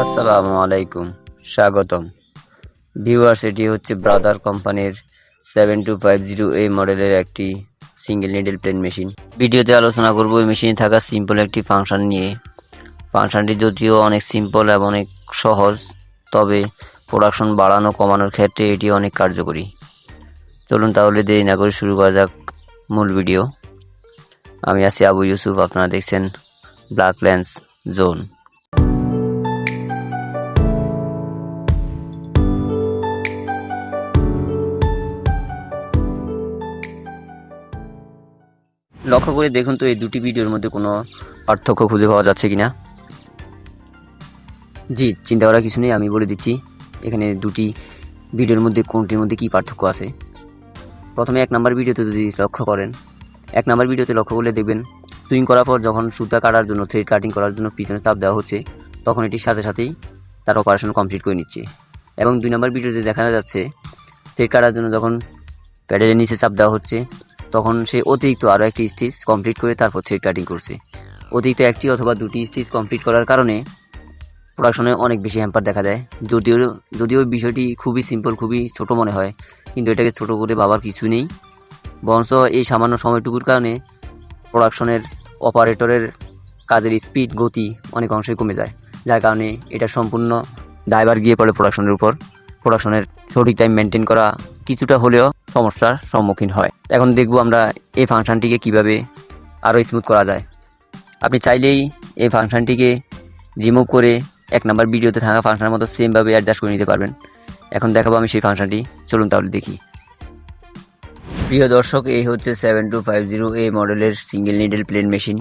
আসসালামু আলাইকুম, স্বাগতম। ভিউয়ার্স, এটি হচ্ছে ব্রাদার কোম্পানির সেভেন টু ফাইভ জিরো এই মডেলের একটি সিঙ্গেল নিডল প্লেন মেশিন। ভিডিওতে আলোচনা করব, এই মেশিনে থাকা সিম্পল একটি ফাংশন নিয়ে। ফাংশনটি যদিও অনেক সিম্পল এবং অনেক সহজ, তবে প্রোডাকশন বাড়ানো কমানোর ক্ষেত্রে এটি অনেক কার্যকরী। চলুন তাহলে দেরি না করে শুরু করা যাক মূল ভিডিও। আমি আছি আবু ইউসুফ, আপনারা দেখছেন ব্ল্যাক লেন্স জোন। লক্ষ্য করে দেখুন তো এই দুটি ভিডিওর মধ্যে কোনো পার্থক্য খুঁজে পাওয়া যাচ্ছে কি না জি, চিন্তা করার কিছু নেই, আমি বলে দিচ্ছি, এখানে দুটি ভিডিওর মধ্যে কোনটির মধ্যে কী পার্থক্য আছে। প্রথমে এক নাম্বার ভিডিওতে যদি লক্ষ্য করেন, এক নাম্বার ভিডিওতে লক্ষ্য করলে দেখবেন সুইং করার পর যখন সুতা কাটার জন্য থ্রেড কাটিং করার জন্য পিছনে চাপ দেওয়া হচ্ছে, তখন এটির সাথে সাথেই তার অপারেশন কমপ্লিট করে নিচ্ছে। এবং দুই নম্বর ভিডিওতে দেখানো যাচ্ছে থ্রেড কাটার জন্য যখন প্যাডেলের নিচে চাপ দেওয়া হচ্ছে তখন সে অতিরিক্ত আরও একটি স্টিচ কমপ্লিট করে তারপর থ্রেড কাটিং করছে। অতিরিক্ত একটি অথবা দুটি স্টিচ কমপ্লিট করার কারণে প্রোডাকশনে অনেক বেশি হ্যাম্পার দেখা দেয়। যদিও যদিও বিষয়টি খুবই সিম্পল খুবই ছোট মনে হয়, কিন্তু এটাকে ছোট করে ভাবার কিছু নেই। বরঞ্চ এই সামান্য সময়টুকুর কারণে প্রোডাকশনের অপারেটরের কাজের স্পিড গতি অনেক অংশে কমে যায়, যার কারণে এটা সম্পূর্ণ ড্রাইভার গিয়ে পড়ে প্রোডাকশনের উপর। প্রোডাকশনের সঠিক টাইম মেনটেন করা কিছুটা হলেও সমস্যার সম্মুখীন হয়। এখন দেখব আমরা এই ফাংশনটিকে কীভাবে আরও স্মুথ করা যায়। আপনি চাইলেই এই ফাংশনটিকে রিমুভ করে এক নাম্বার ভিডিওতে থাকা ফাংশনের মতো সেমভাবে অ্যাডজাস্ট করে নিতে পারবেন। এখন দেখাবো আমি সেই ফাংশনটি। চলুন তাহলে দেখি। প্রিয় দর্শক, এই হচ্ছে seven two five zero A মডেলের সিঙ্গেল নিডেল প্লেন মেশিন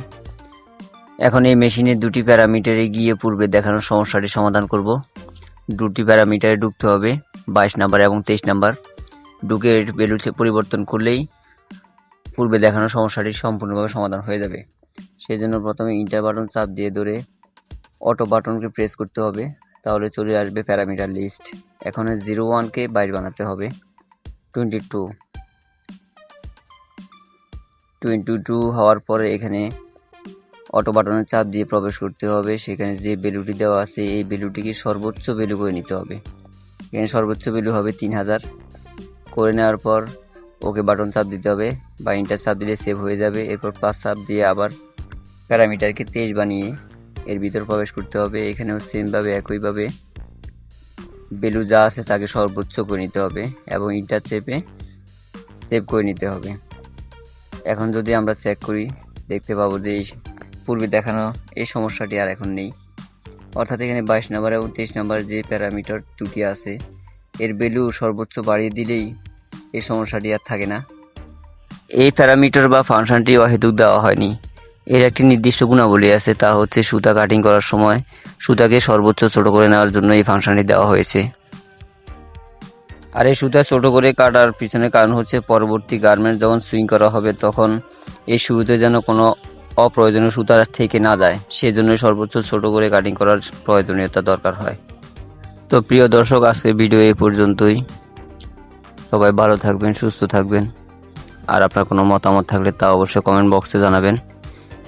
এখন এই মেশিনের দুটি প্যারামিটারে গিয়ে পূর্বে দেখানোর সমস্যাটি সমাধান করব। দুটি প্যারামিটারে ঢুকতে হবে বাইশ নাম্বার এবং তেইশ নাম্বার। ঢুকে ভ্যালু পরিবর্তন করলেই পূর্বে দেখানো সমস্যাটি সম্পূর্ণভাবে সমাধান হয়ে যাবে। সেই জন্য প্রথমে ইন্টার বাটন চাপ দিয়ে ধরে অটো বাটনকে প্রেস করতে হবে, তাহলে চলে আসবে প্যারামিটার লিস্ট এখন জিরো ওয়ানকে বাইর বানাতে হবে। টোয়েন্টি টু টোয়েন্টি টু হওয়ার পরে এখানে অটো বাটনের চাপ দিয়ে প্রবেশ করতে হবে। সেখানে যে ভ্যালুটি দেওয়া আছে, এই ভ্যালুটিকে সর্বোচ্চ ভ্যালু করে নিতে হবে। এখানে সর্বোচ্চ ভ্যালু হবে তিন হাজার। করে নেওয়ার পর ওকে বাটন চাপ দিতে হবে। বা ইন্টার চাপ দিলে সেভ হয়ে যাবে। এরপর প্লাস চাপ দিয়ে আবার প্যারামিটারকে তেইশ বানিয়ে এর ভিতর প্রবেশ করতে হবে। এখানেও সেমভাবে একইভাবে বেলু যা আছে তাকে সর্বোচ্চ করে নিতে হবে এবং ইন্টার চেপে সেভ করে নিতে হবে। এখন যদি আমরা চেক করি, দেখতে পাবো যে এই পূর্বে দেখানো এই সমস্যাটি আর এখন নেই। অর্থাৎ এখানে বাইশ নাম্বার এবং তেইশ নাম্বার যে প্যারামিটার দুটি আছে এর ভ্যালু সর্বোচ্চ বাড়িয়ে দিলেই এই সমস্যাটি আর থাকে না। এই প্যারামিটার বা ফাংশনটি অহেতুক দেওয়া হয়নি। এর একটি নির্দিষ্ট গুণাবলী আছে, তা হচ্ছে সুতা কাটিং করার সময় সুতাকে সর্বোচ্চ ছোট করে নেওয়ার জন্য এই ফাংশনটি দেওয়া হয়েছে। আর এই সুতা ছোট করে কাটার পিছনে কারণ হচ্ছে পরবর্তী গার্মেন্ট যখন সুইং করা হবে, তখন এই শুরুতে যেন কোনো অপ্রয়োজনীয় সুতা থেকে না যায়, সেজন্যই সর্বোচ্চ ছোট করে কাটিং করার প্রয়োজনীয়তা দরকার হয়। তো প্রিয় দর্শক আজকে ভিডিও এই পর্যন্তই। সবাই ভালো থাকবেন, সুস্থ থাকবেন। আর আপনার কোনো মতামত থাকলে তা অবশ্যই কমেন্ট বক্সে জানাবেন।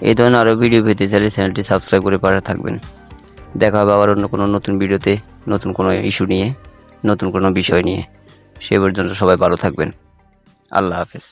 এই ধরনের আরও ভিডিও পেতে চাইলে চ্যানেলটি সাবস্ক্রাইব করে পাশে থাকবেন। দেখা হবে আবার অন্য কোনো নতুন ভিডিওতে, নতুন কোনো ইস্যু নিয়ে, নতুন কোনো বিষয় নিয়ে। সে পর্যন্ত সবাই ভালো থাকবেন। আল্লাহ হাফেজ।